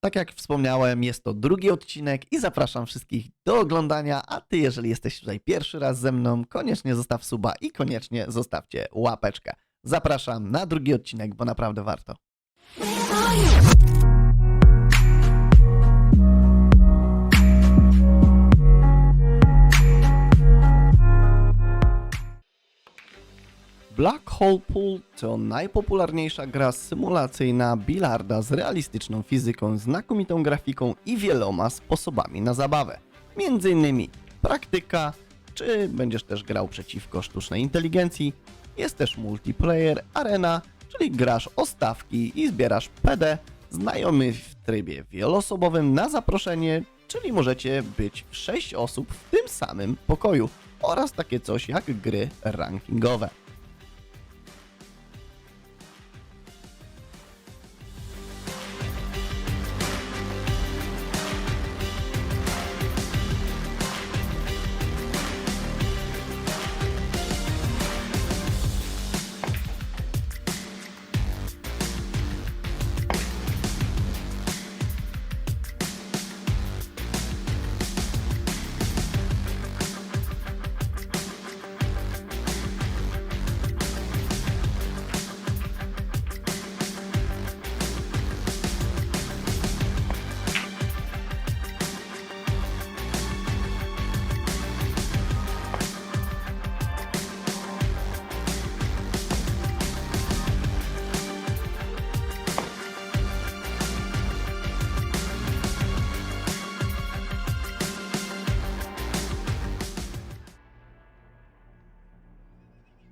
Tak jak wspomniałem, jest to drugi odcinek i zapraszam wszystkich do oglądania, a ty jeżeli jesteś tutaj pierwszy raz ze mną, koniecznie zostaw suba i koniecznie zostawcie łapeczkę. Zapraszam na drugi odcinek, bo naprawdę warto. Black Hole Pool to najpopularniejsza gra symulacyjna bilarda z realistyczną fizyką, znakomitą grafiką i wieloma sposobami na zabawę. Między innymi praktyka, czy będziesz też grał przeciwko sztucznej inteligencji. Jest też multiplayer, arena, czyli grasz o stawki i zbierasz PD, znajomy w trybie wielosobowym na zaproszenie, czyli możecie być w 6 osób w tym samym pokoju oraz takie coś jak gry rankingowe.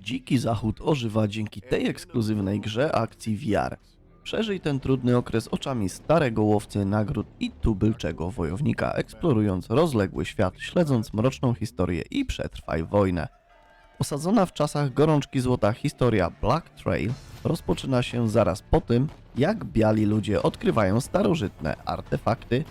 Dziki Zachód ożywa dzięki tej ekskluzywnej grze akcji VR. Przeżyj ten trudny okres oczami starego łowcy nagród i tubylczego wojownika, eksplorując rozległy świat, śledząc mroczną historię i przetrwaj wojnę. Osadzona w czasach gorączki złota historia Black Trail rozpoczyna się zaraz po tym, jak biali ludzie odkrywają starożytne artefakty.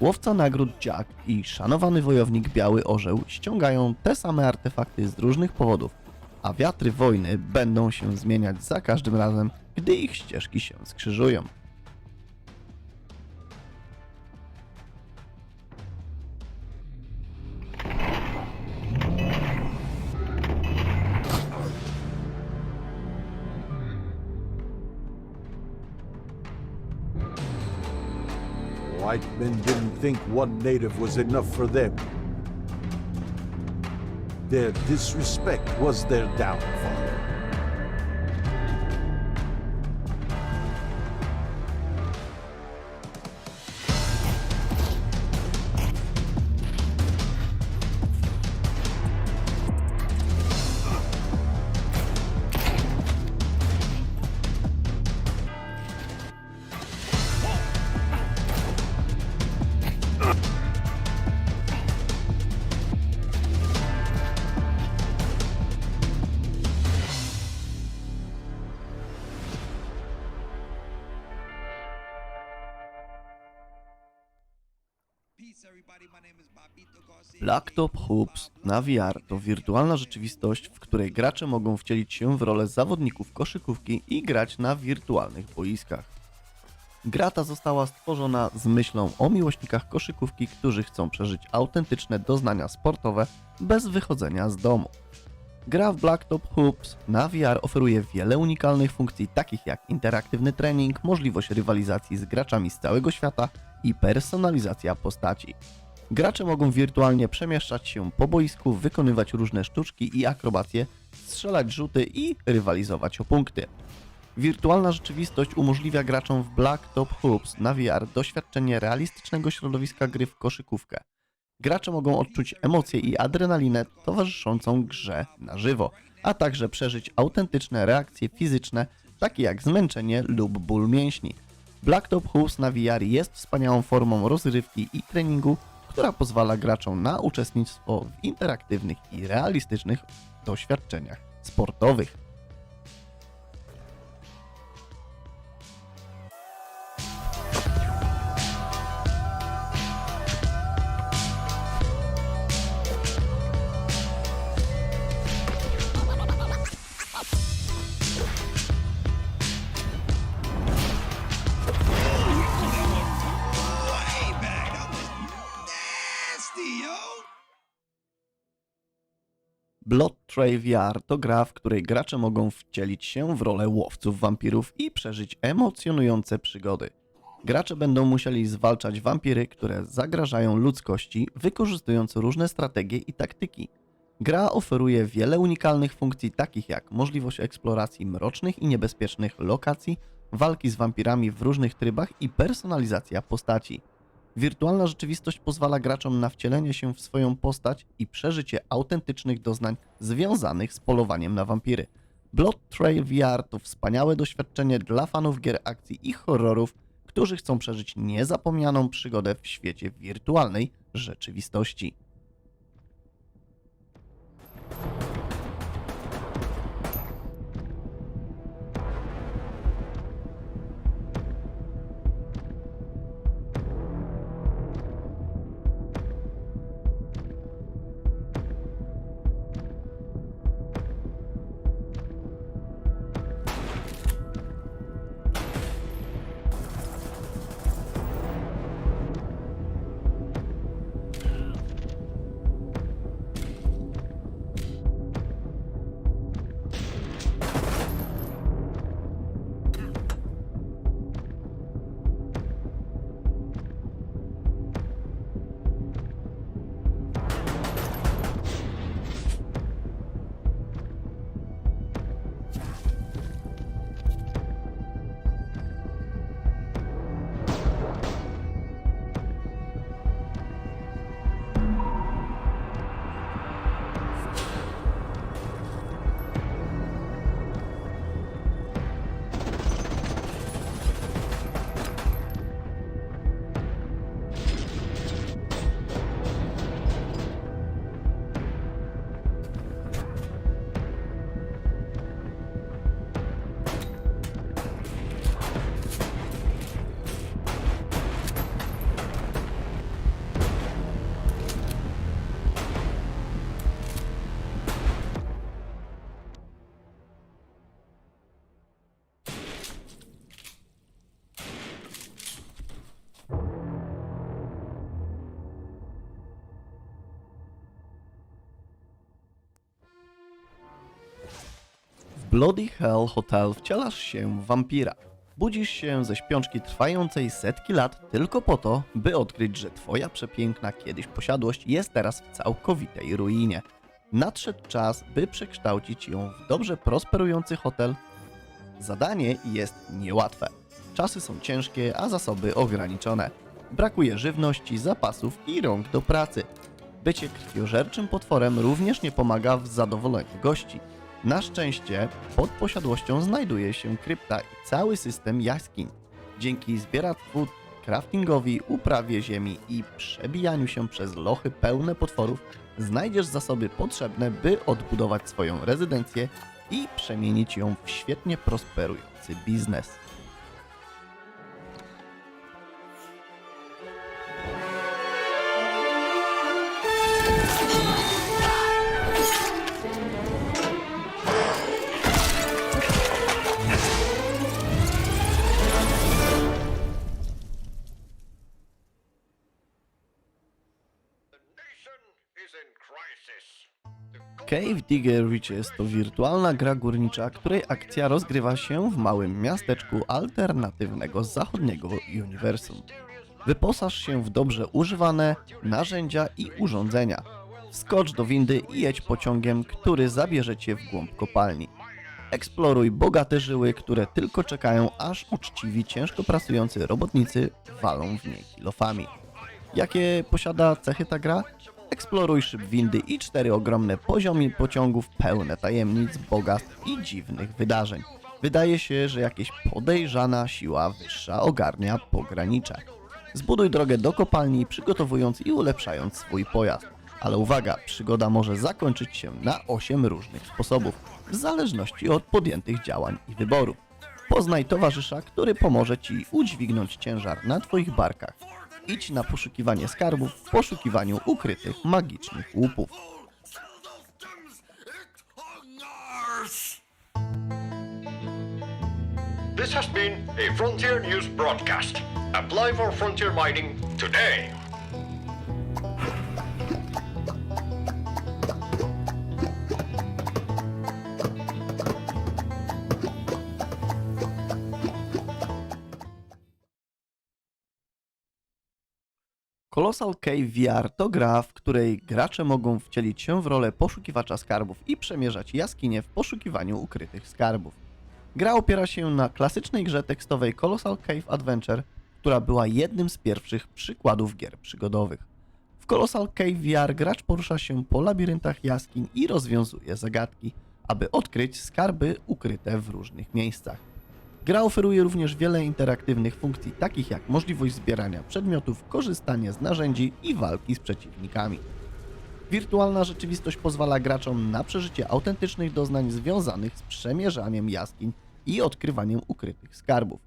Łowca nagród Jack i szanowany wojownik Biały Orzeł ściągają te same artefakty z różnych powodów, a wiatry wojny będą się zmieniać za każdym razem, gdy ich ścieżki się skrzyżują. Didn't think one native was enough for them. Their disrespect was their downfall. Blacktop Hoops na VR to wirtualna rzeczywistość, w której gracze mogą wcielić się w rolę zawodników koszykówki i grać na wirtualnych boiskach. Gra ta została stworzona z myślą o miłośnikach koszykówki, którzy chcą przeżyć autentyczne doznania sportowe bez wychodzenia z domu. Gra w Blacktop Hoops na VR oferuje wiele unikalnych funkcji, takich jak interaktywny trening, możliwość rywalizacji z graczami z całego świata i personalizacja postaci. Gracze mogą wirtualnie przemieszczać się po boisku, wykonywać różne sztuczki i akrobacje, strzelać rzuty i rywalizować o punkty. Wirtualna rzeczywistość umożliwia graczom w Blacktop Hoops na VR doświadczenie realistycznego środowiska gry w koszykówkę. Gracze mogą odczuć emocje i adrenalinę towarzyszącą grze na żywo, a także przeżyć autentyczne reakcje fizyczne, takie jak zmęczenie lub ból mięśni. Blacktop Hoops na VR jest wspaniałą formą rozrywki i treningu, która pozwala graczom na uczestnictwo w interaktywnych i realistycznych doświadczeniach sportowych. Trail VR to gra, w której gracze mogą wcielić się w rolę łowców wampirów i przeżyć emocjonujące przygody. Gracze będą musieli zwalczać wampiry, które zagrażają ludzkości, wykorzystując różne strategie i taktyki. Gra oferuje wiele unikalnych funkcji, takich jak możliwość eksploracji mrocznych i niebezpiecznych lokacji, walki z wampirami w różnych trybach i personalizacja postaci. Wirtualna rzeczywistość pozwala graczom na wcielenie się w swoją postać i przeżycie autentycznych doznań związanych z polowaniem na wampiry. Blood Trail VR to wspaniałe doświadczenie dla fanów gier akcji i horrorów, którzy chcą przeżyć niezapomnianą przygodę w świecie wirtualnej rzeczywistości. Bloody Hell Hotel wcielasz się w wampira. Budzisz się ze śpiączki trwającej setki lat tylko po to, by odkryć, że twoja przepiękna kiedyś posiadłość jest teraz w całkowitej ruinie. Nadszedł czas, by przekształcić ją w dobrze prosperujący hotel. Zadanie jest niełatwe. Czasy są ciężkie, a zasoby ograniczone. Brakuje żywności, zapasów i rąk do pracy. Bycie krwiożerczym potworem również nie pomaga w zadowoleniu gości. Na szczęście pod posiadłością znajduje się krypta i cały system jaskiń. Dzięki zbieractwu, craftingowi, uprawie ziemi i przebijaniu się przez lochy pełne potworów, znajdziesz zasoby potrzebne, by odbudować swoją rezydencję i przemienić ją w świetnie prosperujący biznes. Cave Digger Riches to wirtualna gra górnicza, której akcja rozgrywa się w małym miasteczku alternatywnego zachodniego uniwersum. Wyposaż się w dobrze używane narzędzia i urządzenia. Wskocz do windy i jedź pociągiem, który zabierze cię w głąb kopalni. Eksploruj bogate żyły, które tylko czekają, aż uczciwi, ciężko pracujący robotnicy walą w nie kilofami. Jakie posiada cechy ta gra? Eksploruj szyb windy i cztery ogromne poziomy pociągów pełne tajemnic, bogactw i dziwnych wydarzeń. Wydaje się, że jakieś podejrzana siła wyższa ogarnia pogranicze. Zbuduj drogę do kopalni, przygotowując i ulepszając swój pojazd. Ale uwaga, przygoda może zakończyć się na 8 różnych sposobów, w zależności od podjętych działań i wyborów. Poznaj towarzysza, który pomoże Ci udźwignąć ciężar na Twoich barkach. Idź na poszukiwanie skarbów w poszukiwaniu ukrytych magicznych łupów. This has been a Frontier News broadcast. Apply for Frontier Mining today. Colossal Cave VR to gra, w której gracze mogą wcielić się w rolę poszukiwacza skarbów i przemierzać jaskinie w poszukiwaniu ukrytych skarbów. Gra opiera się na klasycznej grze tekstowej Colossal Cave Adventure, która była jednym z pierwszych przykładów gier przygodowych. W Colossal Cave VR gracz porusza się po labiryntach jaskiń i rozwiązuje zagadki, aby odkryć skarby ukryte w różnych miejscach. Gra oferuje również wiele interaktywnych funkcji, takich jak możliwość zbierania przedmiotów, korzystanie z narzędzi i walki z przeciwnikami. Wirtualna rzeczywistość pozwala graczom na przeżycie autentycznych doznań związanych z przemierzaniem jaskiń i odkrywaniem ukrytych skarbów.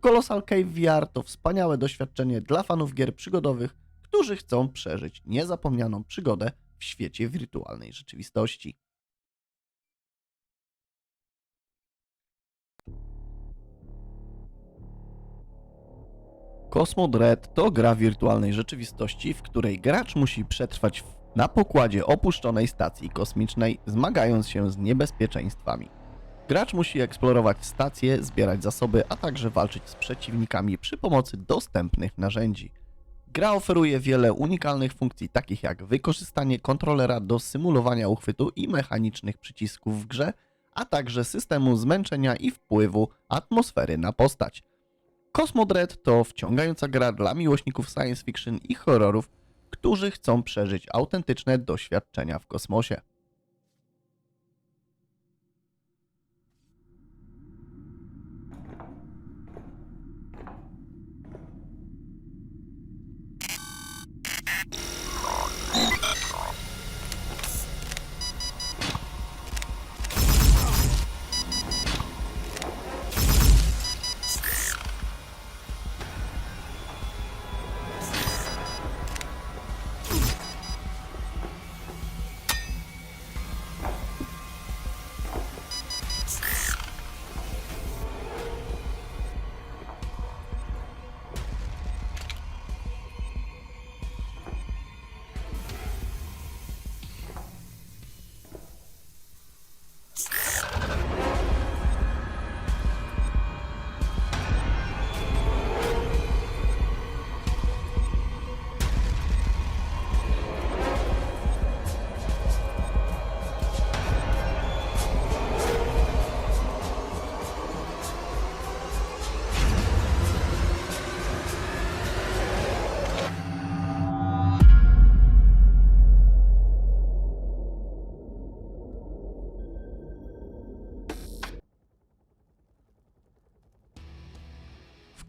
Colossal Cave VR to wspaniałe doświadczenie dla fanów gier przygodowych, którzy chcą przeżyć niezapomnianą przygodę w świecie wirtualnej rzeczywistości. Cosmo Dread to gra wirtualnej rzeczywistości, w której gracz musi przetrwać na pokładzie opuszczonej stacji kosmicznej, zmagając się z niebezpieczeństwami. Gracz musi eksplorować stacje, zbierać zasoby, a także walczyć z przeciwnikami przy pomocy dostępnych narzędzi. Gra oferuje wiele unikalnych funkcji, takich jak wykorzystanie kontrolera do symulowania uchwytu i mechanicznych przycisków w grze, a także systemu zmęczenia i wpływu atmosfery na postać. Cosmo Dread to wciągająca gra dla miłośników science fiction i horrorów, którzy chcą przeżyć autentyczne doświadczenia w kosmosie.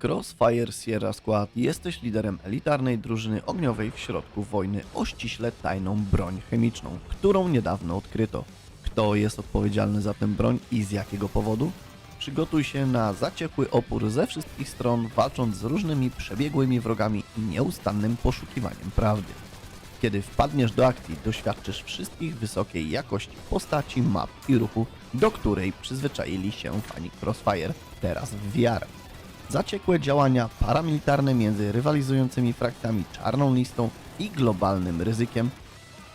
Crossfire Sierra Squad jesteś liderem elitarnej drużyny ogniowej w środku wojny o ściśle tajną broń chemiczną, którą niedawno odkryto. Kto jest odpowiedzialny za tę broń i z jakiego powodu? Przygotuj się na zaciekły opór ze wszystkich stron, walcząc z różnymi przebiegłymi wrogami i nieustannym poszukiwaniem prawdy. Kiedy wpadniesz do akcji, doświadczysz wszystkich wysokiej jakości postaci, map i ruchu, do której przyzwyczaili się fani Crossfire, teraz w VR. Zaciekłe działania paramilitarne między rywalizującymi frakcjami Czarną Listą i globalnym ryzykiem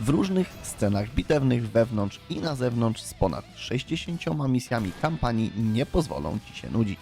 w różnych scenach bitewnych wewnątrz i na zewnątrz z ponad 60 misjami kampanii nie pozwolą Ci się nudzić.